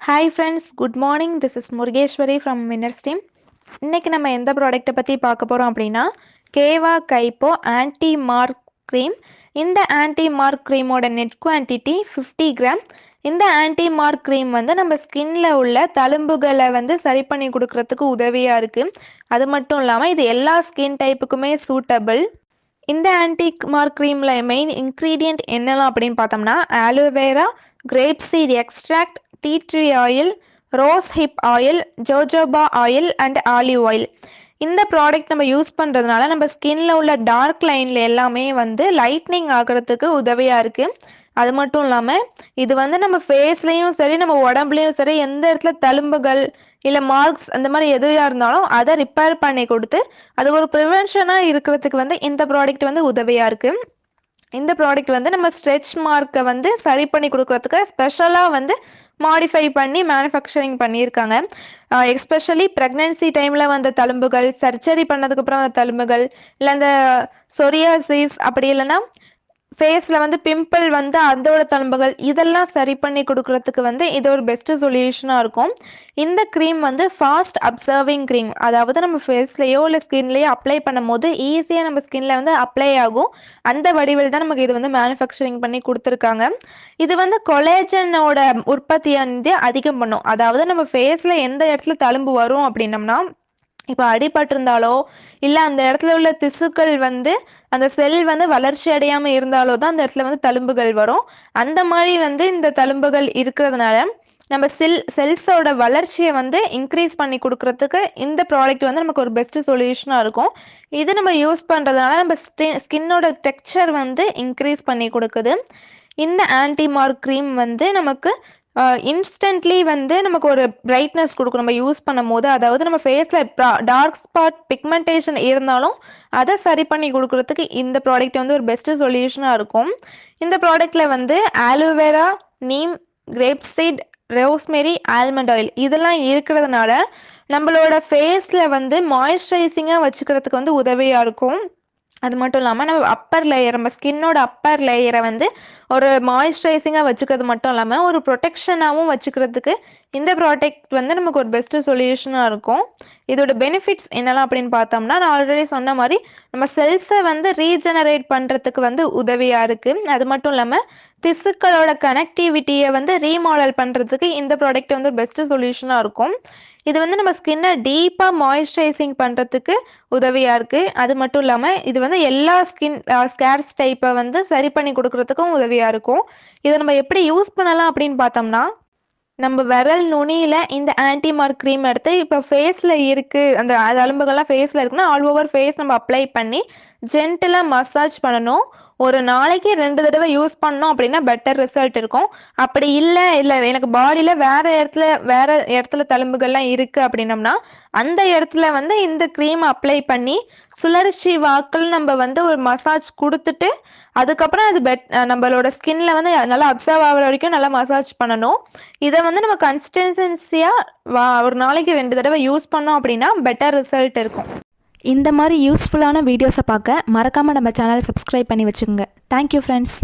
Hi friends good morning this is Murugeswari from winners team இன்றைக்கி நம்ம எந்த ப்ராடக்ட்டை பற்றி பார்க்க போகிறோம் அப்படின்னா Keva Kaipo anti mark cream இந்த ஆன்டி மார்க் க்ரீமோட நெட் குவான்டிட்டி ஃபிஃப்டி கிராம் இந்த ஆன்டி மார்க் க்ரீம் வந்து நம்ம ஸ்கின்ல உள்ள தழும்புகளை வந்து சரி பண்ணி கொடுக்கறதுக்கு உதவியாக இருக்குது அது மட்டும் இல்லாமல் இது எல்லா ஸ்கின் டைப்புக்குமே சூட்டபிள் இந்த ஆன்டி மார்க் க்ரீமில் மெயின் இன்க்ரீடியண்ட் என்னெல்லாம் அப்படின்னு பார்த்தோம்னா aloe vera grape seed extract tea tree oil rose hip oil jojoba oil and olive oil இந்த ப்ராடக்ட் நம்ம யூஸ் பண்ணுறதுனால நம்ம ஸ்கின்ல உள்ள டார்க் லைனில் எல்லாமே வந்து லைட்னிங் ஆகிறதுக்கு உதவியாக இருக்குது அது மட்டும் இல்லாமல் இது வந்து நம்ம ஃபேஸ்லேயும் சரி நம்ம உடம்புலையும் சரி எந்த இடத்துல தழும்புகள் இல்லை மார்க்ஸ் அந்த மாதிரி எதுவாக இருந்தாலும் அதை ரிப்பேர் பண்ணி கொடுத்து அது ஒரு ப்ரிவென்ஷனாக இருக்கிறதுக்கு வந்து இந்த ப்ராடக்ட் வந்து உதவியாக இருக்குது இந்த ப்ராடக்ட் வந்து நம்ம ஸ்ட்ரெச் மார்க்கை வந்து சரி பண்ணி கொடுக்கறதுக்கு ஸ்பெஷலாக வந்து மாடிஃபை பண்ணி மேனுஃபேக்சரிங் பண்ணியிருக்காங்க. எஸ்பெஷலி ப்ரெக்னென்சி டைமில் வந்த தழும்புகள் சர்ஜரி பண்ணதுக்கப்புறம் வந்த தழும்புகள் இல்லை அந்த சொரியாசிஸ் அப்படி இல்லைன்னா ஃபேஸில் வந்து பிம்பிள் வந்து அதோட தழும்புகள் இதெல்லாம் சரி பண்ணி கொடுக்கறதுக்கு வந்து இது ஒரு பெஸ்ட்டு சொல்யூஷனாக இருக்கும். இந்த க்ரீம் வந்து ஃபாஸ்ட் அப்சர்விங் க்ரீம் அதாவது நம்ம ஃபேஸ்லேயோ இல்லை ஸ்கின்லேயோ அப்ளை பண்ணும்போது ஈஸியாக நம்ம ஸ்கின்ல வந்து அப்ளை ஆகும். அந்த வடிவில் தான் நமக்கு இது வந்து மேனுஃபேக்சரிங் பண்ணி கொடுத்துருக்காங்க. இது வந்து கொலேஜனோட உற்பத்தியை வந்து அதிகம் பண்ணும். அதாவது நம்ம ஃபேஸில் எந்த இடத்துல தழும்பு வரும் அப்படின்னம்னா இப்போ அடிபட்டிருந்தாலோ இல்லை அந்த இடத்துல உள்ள திசுக்கள் வந்து அந்த செல் வந்து வளர்ச்சி அடையாமல் இருந்தாலோ தான் அந்த இடத்துல வந்து தழும்புகள் வரும். அந்த மாதிரி வந்து இந்த தழும்புகள் இருக்கிறதுனால நம்ம செல் செல்ஸோட வளர்ச்சியை வந்து இன்க்ரீஸ் பண்ணி கொடுக்கறதுக்கு இந்த ப்ராடக்ட் வந்து நமக்கு ஒரு பெஸ்ட்டு சொல்யூஷனாக இருக்கும். இது நம்ம யூஸ் பண்ணுறதுனால நம்ம ஸ்கின்னோட டெக்ஸ்சர் வந்து இன்க்ரீஸ் பண்ணி கொடுக்குது. இந்த ஆன்டி மார்க் க்ரீம் வந்து நமக்கு இன்ஸ்டன்ட்லி வந்து நமக்கு ஒரு பிரைட்னஸ் கொடுக்கும். நம்ம யூஸ் பண்ணும் போது அதாவது நம்ம ஃபேஸில் டார்க் ஸ்பாட் பிக்மெண்டேஷன் இருந்தாலும் அதை சரி பண்ணி கொடுக்கறதுக்கு இந்த ப்ராடக்ட் வந்து ஒரு பெஸ்ட்டு சொல்யூஷனாக இருக்கும். இந்த ப்ராடக்டில் வந்து aloe vera neem grape seed rosemary almond oil இதெல்லாம் இருக்கிறதுனால நம்மளோட ஃபேஸில் வந்து மாய்ஸ்சரைசிங்காக வச்சுக்கிறதுக்கு வந்து உதவியாக இருக்கும். அது மட்டும் இல்லாமல் நம்ம அப்பர் லேயர் நம்ம ஸ்கின்னோட அப்பர் லேயரை வந்து ஒரு மாய்ஸ்சரைசிங்காக வச்சுக்கிறது மட்டும் இல்லாமல் ஒரு ப்ரொடெக்ஷனாகவும் வச்சுக்கிறதுக்கு இந்த ப்ராடக்ட் வந்து நமக்கு ஒரு பெஸ்ட்டு சொல்யூஷனாக இருக்கும். இதோட பெனிஃபிட்ஸ் என்னெல்லாம் அப்படின்னு பார்த்தோம்னா நான் ஆல்ரெடி சொன்ன மாதிரி நம்ம செல்ஸை வந்து ரீஜெனரேட் பண்ணுறதுக்கு வந்து உதவியாக இருக்குது அது மட்டும் இல்லாமல் திசுக்களோட கனெக்டிவிட்டியை வந்து ரீமாடல் பண்ணுறதுக்கு இந்த ப்ராடக்ட் வந்து பெஸ்ட்டு சொல்யூஷனாக இருக்கும். இது வந்து நம்ம ஸ்கின்னை டீப்பாக மாய்ஸ்சரைசிங் பண்ணுறதுக்கு உதவியாக இருக்குது அது மட்டும் இல்லாமல் இது வந்து எல்லா ஸ்கின் ஸ்கேர்ஸ் டைப்பை வந்து சரி பண்ணி கொடுக்குறதுக்கும் உதவியாக இருக்கும். இதை நம்ம எப்படி யூஸ் பண்ணலாம் அப்படின்னு பார்த்தோம்னா நம்ம விரல் நுனியில் இந்த ஆன்டி மார்க் க்ரீம் எடுத்து இப்போ ஃபேஸில் இருக்குது அந்த அலும்புகள்லாம் ஃபேஸில் இருக்குன்னா ஆல் ஓவர் ஃபேஸ் நம்ம அப்ளை பண்ணி ஜென்டலாக மசாஜ் பண்ணணும். ஒரு நாளைக்கு ரெண்டு தடவை யூஸ் பண்ணோம் அப்படின்னா பெட்டர் ரிசல்ட் இருக்கும். அப்படி இல்லை இல்லை எனக்கு பாடியில் வேறு இடத்துல வேறு இடத்துல தழும்புகள்லாம் இருக்குது அப்படின்னம்னா அந்த இடத்துல வந்து இந்த க்ரீம் அப்ளை பண்ணி சுழற்சி வாக்கள் நம்ம வந்து ஒரு மசாஜ் கொடுத்துட்டு அதுக்கப்புறம் அது பெட் நம்மளோட ஸ்கின்ல வந்து நல்லா அப்சர்வ் ஆகிற வரைக்கும் நல்லா மசாஜ் பண்ணணும். இதை வந்து நம்ம கன்சிஸ்டன்சியாக வா ஒரு நாளைக்கு ரெண்டு தடவை யூஸ் பண்ணோம் அப்படின்னா பெட்டர் ரிசல்ட் இருக்கும். இந்த மாதிரி யூஸ்ஃபுல்லான வீடியோஸை பார்க்க மறக்காமல் நம்ம சேனலை சப்ஸ்கிரைப் பண்ணி வச்சுக்கோங்க. Thank you friends